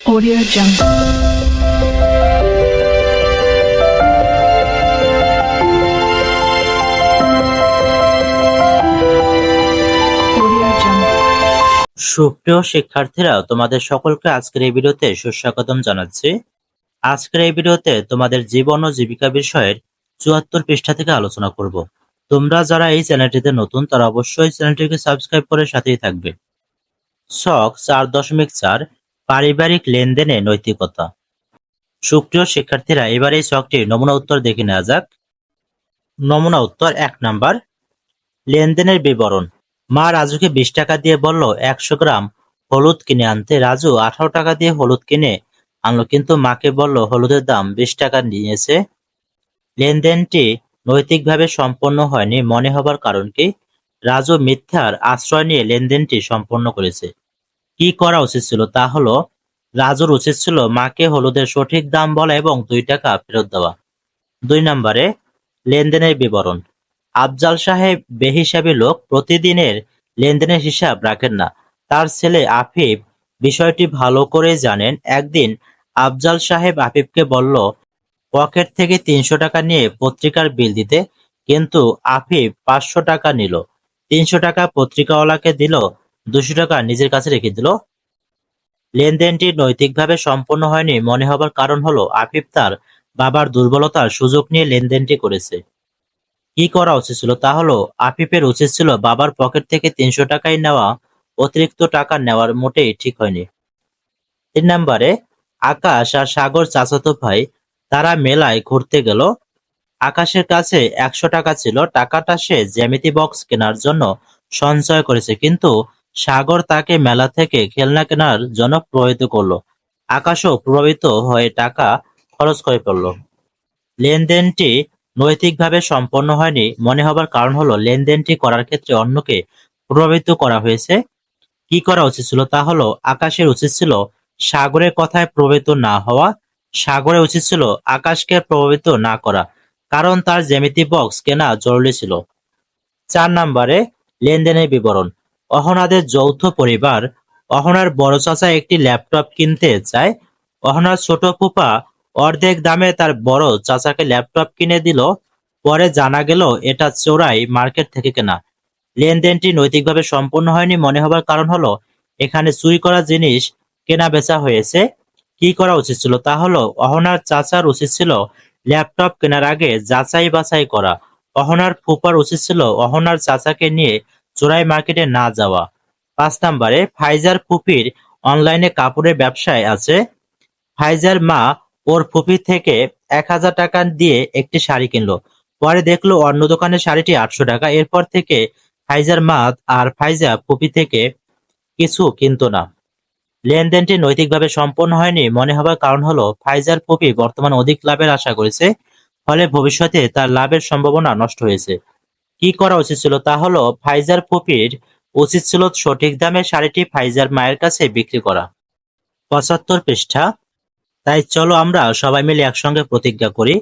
Audio Jungle. সুপ্রিয় শিক্ষার্থীরা, তোমাদের সকলকে আজকের এই ভিডিওতে সুস্বাগতম জানাচ্ছি। আজকের এই ভিডিওতে তোমাদের জীবন ও জীবিকা বিষয়ের চুয়াত্তর পৃষ্ঠা থেকে আলোচনা করব। তোমরা যারা এই চ্যানেলটিতে নতুন, তারা অবশ্যই চ্যানেলটিকে সাবস্ক্রাইব করে সাথেই থাকবে। শখ চার দশমিক চার পারিবারিক লেনদেনে নৈতিকতা। সুপ্রিয় শিক্ষার্থীরা, এবার এই শখটির নমুনা উত্তর দেখে নেওয়া যাক। নমুনা উত্তর এক নাম্বার। লেনদেনের বিবরণ। মা রাজুকে বিশ টাকা দিয়ে বলল, একশো গ্রাম হলুদ কিনে আনতে। রাজু আঠারো টাকা দিয়ে হলুদ কিনে আনলো, কিন্তু মাকে বলল, হলুদের দাম বিশ টাকা নিয়েছে। লেনদেনটি নৈতিকভাবে সম্পন্ন হয়নি, মনে হবার কারণ কি? রাজু মিথ্যার আশ্রয় নিয়ে লেনদেনটি সম্পন্ন করেছে। কি করা উচিত ছিল? তা হলো, রাজুর উচিত ছিল মাকে হলুদের সঠিক দাম বলা এবং দুই টাকা ফেরত দেওয়া। দুই নম্বরে, লেনদেনের বিবরণ। আফজাল সাহেব বেহিসাবি লোক, প্রতিদিনের লেনদেনের হিসাব রাখেন না। তার ছেলে আফিফ বিষয়টি ভালো করে জানেন। একদিন আফজাল সাহেব আফিফকে বলল, পকেট থেকে তিনশো টাকা নিয়ে পত্রিকার বিল দিতে। কিন্তু আফিফ পাঁচশো টাকা নিল। তিনশো টাকা পত্রিকাওয়ালাকে দিল দুশো টাকা নিজের কাছে রেখে দিল। লেনদেনটি নৈতিকভাবে সম্পন্ন হয়নি, মনে হবার কারণ হলো আফিফ তার বাবার দুর্বলতার সুযোগ নিয়ে লেনদেনটি করেছে। কি করা উচিত ছিল তা হলো, আফিফের উচিত ছিল বাবার পকেট থেকে তিনশো টাকাই নেওয়া, অতিরিক্ত টাকা নেওয়ার মোটেই ঠিক হয়নি। তিন নম্বরে, আকাশ আর সাগর চাচাতো ভাই, তারা মেলায় ঘুরতে গেল। আকাশের কাছে একশো টাকা ছিল, টাকাটা সে জ্যামিতি বক্স কেনার জন্য সঞ্চয় করেছে, কিন্তু সাগর তাকে মেলা থেকে খেলনা কেনার জন্য প্রভাবিত করল। আকাশও প্রভাবিত হয়ে টাকা খরচ করে পড়ল লেনদেনটি নৈতিকভাবে সম্পন্ন হয়নি মনে হবার কারণ হলো লেনদেনটি করার ক্ষেত্রে অন্যকে প্রভাবিত করা হয়েছে। কি করা উচিত ছিল তা হলো আকাশের উচিত ছিল সাগরের কথায় প্রভাবিত না হওয়া। সাগরের উচিত ছিল আকাশকে প্রভাবিত না করা, কারণ তার জ্যামিতি বক্স কেনা জরুরি ছিল। চার নম্বরে লেনদেনের বিবরণ। অহনাদের যৌথ পরিবার অহনার বড় চাচা একটি ল্যাপটপ কিনতে চায় অহনার ছোট ফুপা অর্ধেক দামে তার বড় চাচাকে ল্যাপটপ কিনে দিল। পরে জানা গেল, এটা চোরাই মার্কেট থেকে কেনা। লেনদেনটি নৈতিকভাবে সম্পূর্ণ হয়নি মনে হবার কারণ হলো, এখানে চুরি করা জিনিস কেনা বেচা হয়েছে। কি করা উচিত ছিল? তা হলো, অহনার চাচার উচিত ছিল ল্যাপটপ কেনার আগে যাচাই বাছাই করা। অহনার ফুপার উচিত ছিল, অহনার চাচাকে নিয়ে চোরাই মার্কেটে না যাওয়া। পাঁচ নম্বরে, ফাইজার ফুপির অনলাইনে কাপড়ের ব্যবসায় আছে। ফাইজার মা ওর ফুপি থেকে এক হাজার টাকা দিয়ে একটি শাড়ি কিনলো। পরে দেখল অন্য দোকানে শাড়িটি আটশো টাকা। এরপর থেকে ফাইজার মা আর ফাইজা ফুপি থেকে কিছু কিনতো না। লেনদেনটি নৈতিকভাবে সম্পন্ন হয়নি। মনে হবার কারণ হলো, ফাইজার ফুপি বর্তমান অধিক লাভের আশা করেছে, ফলে ভবিষ্যতে তার লাভের সম্ভাবনা নষ্ট হয়েছে। কি করা উচিত ছিল তা হলো ফাইজার ফুপির উচিত ছিল সঠিক দামে শাড়িটি ফাইজার মায়ের কাছে বিক্রি করা। পঁচাত্তর পৃষ্ঠা। তাই চলো আমরা সবাই মিলে একসঙ্গে প্রতিজ্ঞা করি।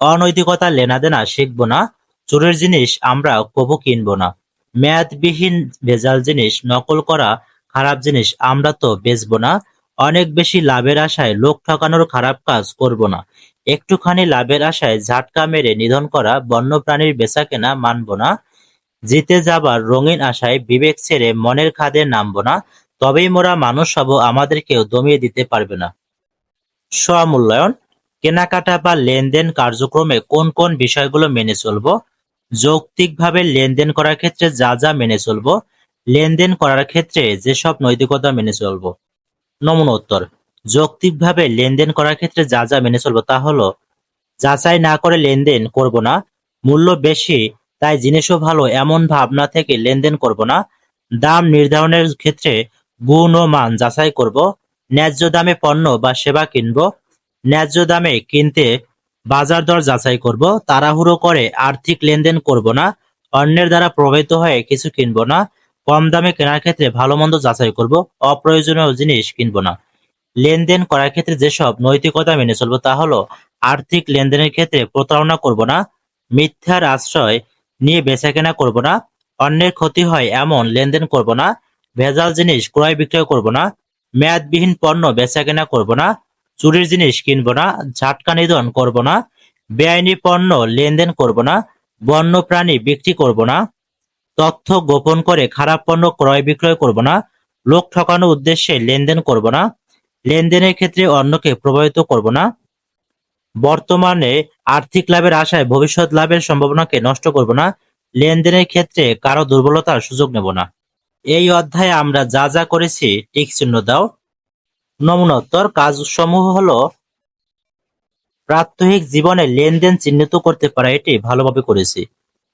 অনৈতিকতা লেনাদেনা শিখব না। চোরের জিনিস আমরা কবু কিনবো না। মেয়াদবিহীন ভেজাল জিনিস নকল করা খারাপ জিনিস আমরা তো বেচবো না। অনেক বেশি লাভের আশায় লোক ঠকানোর খারাপ কাজ করব না। একটুখানি লাভের আশায় ঝাটকা মেরে নিধন করা বন্যপ্রাণীর বেচা কেনা মানব না। জিতে যাবার রঙিন আশায় বিবেক ছেড়ে মনের খাদে নামবো না। তবেই মোরা মানুষ হব, আমাদেরকেও দমিয়ে দিতে পারবে না। স্বমূল্যায়ন, কেনাকাটা বা লেনদেন কার্যক্রমে কোন কোন বিষয়গুলো মেনে চলবো? যৌক্তিকভাবে লেনদেন করার ক্ষেত্রে যা যা মেনে চলবো? লেনদেন করার ক্ষেত্রে যেসব নৈতিকতা মেনে চলবো? নমুনা উত্তর যৌক্তিকভাবে লেনদেন করার ক্ষেত্রে যা যা মেনে চলবো তা হলো, যাচাই না করে লেনদেন করব না, মূল্য বেশি, তাই জিনিসও ভালো এমন ভাবনা থেকে লেনদেন করব না, দাম নির্ধারণের ক্ষেত্রে গুণ ও মান যাচাই করব, ন্যায্য দামে পণ্য বা সেবা কিনব, ন্যায্য দামে কিনতে বাজার দর যাচাই করব, তাড়াহুড়ো করে আর্থিক লেনদেন করব না, অন্যের দ্বারা প্রভাবিত হয়ে কিছু কিনব না কম দামে কেনার ক্ষেত্রে ভালো মন্দ যাচাই করব, অপ্রয়োজনীয় জিনিস কিনব না। লেনদেন করার ক্ষেত্রে যেসব নৈতিকতা মেনে চলবো তা হলো, আর্থিক লেনদেনের ক্ষেত্রে প্রতারণা করব না, মিথ্যার আশ্রয় নিয়ে বেচাকেনা করব না, অন্যের ক্ষতি হয় এমন লেনদেন করব না, ভেজাল জিনিস ক্রয় বিক্রয় করব না, মেয়াদবিহীন পণ্য বেচাকেনা করব না, চুরির জিনিস কিনবো না, ঝাটকা নিধন করব না, বেআইনি পণ্য লেনদেন করব না বন্য প্রাণী বিক্রি করব না তথ্য গোপন করে খারাপ পণ্য ক্রয় বিক্রয় করব না, লোক ঠকানোর উদ্দেশ্যে লেনদেন করব না, লেনদেনের ক্ষেত্রে অন্যকে প্রভাবিত করব না, বর্তমানে আর্থিক লাভের আশায় ভবিষ্যৎ লাভের সম্ভাবনাকে নষ্ট করব না, লেনদেনের ক্ষেত্রে কারও দুর্বলতার সুযোগ নেব না। এই অধ্যায়ে আমরা যা যা করেছি, টিক চিহ্ন দাও। নমুনোত্তর, কাজসমূহ হলো প্রাত্যহিক জীবনে লেনদেন চিহ্নিত করতে পারা, এটি ভালোভাবে করেছি।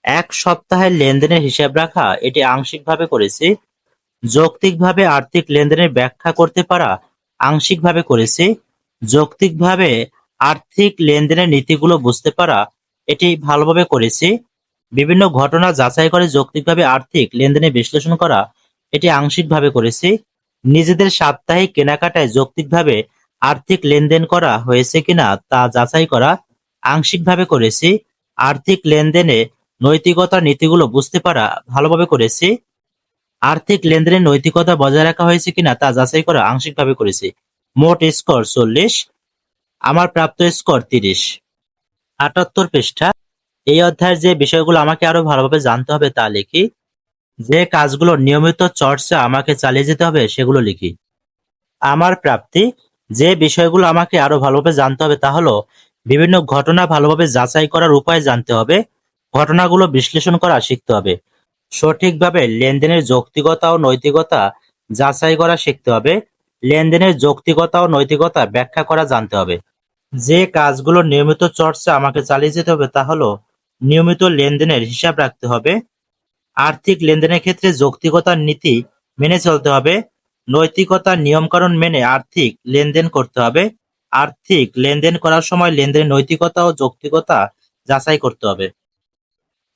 এক সপ্তাহের লেনদেনের হিসাব রাখা, এটি আংশিকভাবে করেছি। যৌক্তিকভাবে আর্থিক লেনদেনের ব্যাখ্যা করতে পারা আংশিকভাবে করেছি। যৌক্তিকভাবে আর্থিক লেনদেনের নীতিগুলো বুঝতে পারা, এটি ভালোভাবে করেছি। বিভিন্ন ঘটনা যাচাই করে যৌক্তিকভাবে আর্থিক লেনদেনের বিশ্লেষণ করা, এটি আংশিকভাবে করেছি। নিজেদের সাপ্তাহিক কেনাকাটায় যৌক্তিকভাবে আর্থিক লেনদেন করা হয়েছে কিনা তা যাচাই করা আংশিকভাবে করেছি। আর্থিক লেনদেনে নৈতিকতার নীতিগুলো বুঝতে পারা ভালোভাবে করেছি। আর্থিক লেনদেনের নৈতিকতা বজায় রাখা হয়েছে কিনা তা যাচাই করা আংশিকভাবে করেছি। মোট স্কোর চল্লিশ, আমার প্রাপ্ত স্কোর তিরিশ। আটাত্তর পৃষ্ঠা। এই অধ্যায়ের যে বিষয়গুলো আমাকে আরও ভালোভাবে জানতে হবে তা লিখি। যে কাজগুলো নিয়মিত চর্চা আমাকে চালিয়ে যেতে হবে সেগুলো লিখি। আমার প্রাপ্তি। যে বিষয়গুলো আমাকে আরও ভালোভাবে জানতে হবে তা হলো, বিভিন্ন ঘটনা ভালোভাবে যাচাই করার উপায় জানতে হবে। ঘটনাগুলো বিশ্লেষণ করা শিখতে হবে। সঠিকভাবে লেনদেনের যৌক্তিকতা ও নৈতিকতা যাচাই করা শিখতে হবে। লেনদেনের যৌক্তিকতা ও নৈতিকতা ব্যাখ্যা করা জানতে হবে। যে কাজগুলো নিয়মিত চর্চা আমাকে চালিয়ে যেতে হবে তা হলো নিয়মিত লেনদেনের হিসাব রাখতে হবে। আর্থিক লেনদেনের ক্ষেত্রে যৌক্তিকতার নীতি মেনে চলতে হবে। নৈতিকতার নিয়মকানুন মেনে আর্থিক লেনদেন করতে হবে। আর্থিক লেনদেন করার সময় লেনদেনের নৈতিকতা ও যৌক্তিকতা যাচাই করতে হবে।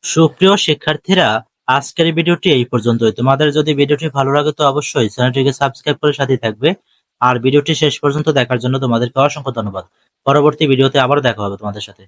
সুপ্রিয় শিক্ষার্থীরা, আজকের ভিডিওটি এই পর্যন্তই। তোমাদের যদি ভিডিওটি ভালো লাগে তো অবশ্যই চ্যানেলটিকে সাবস্ক্রাইব করে সাথে থাকবে। আর ভিডিওটি শেষ পর্যন্ত দেখার জন্য তোমাদেরকে অসংখ্য ধন্যবাদ। পরবর্তী ভিডিওতে আবার দেখা হবে তোমাদের সাথে।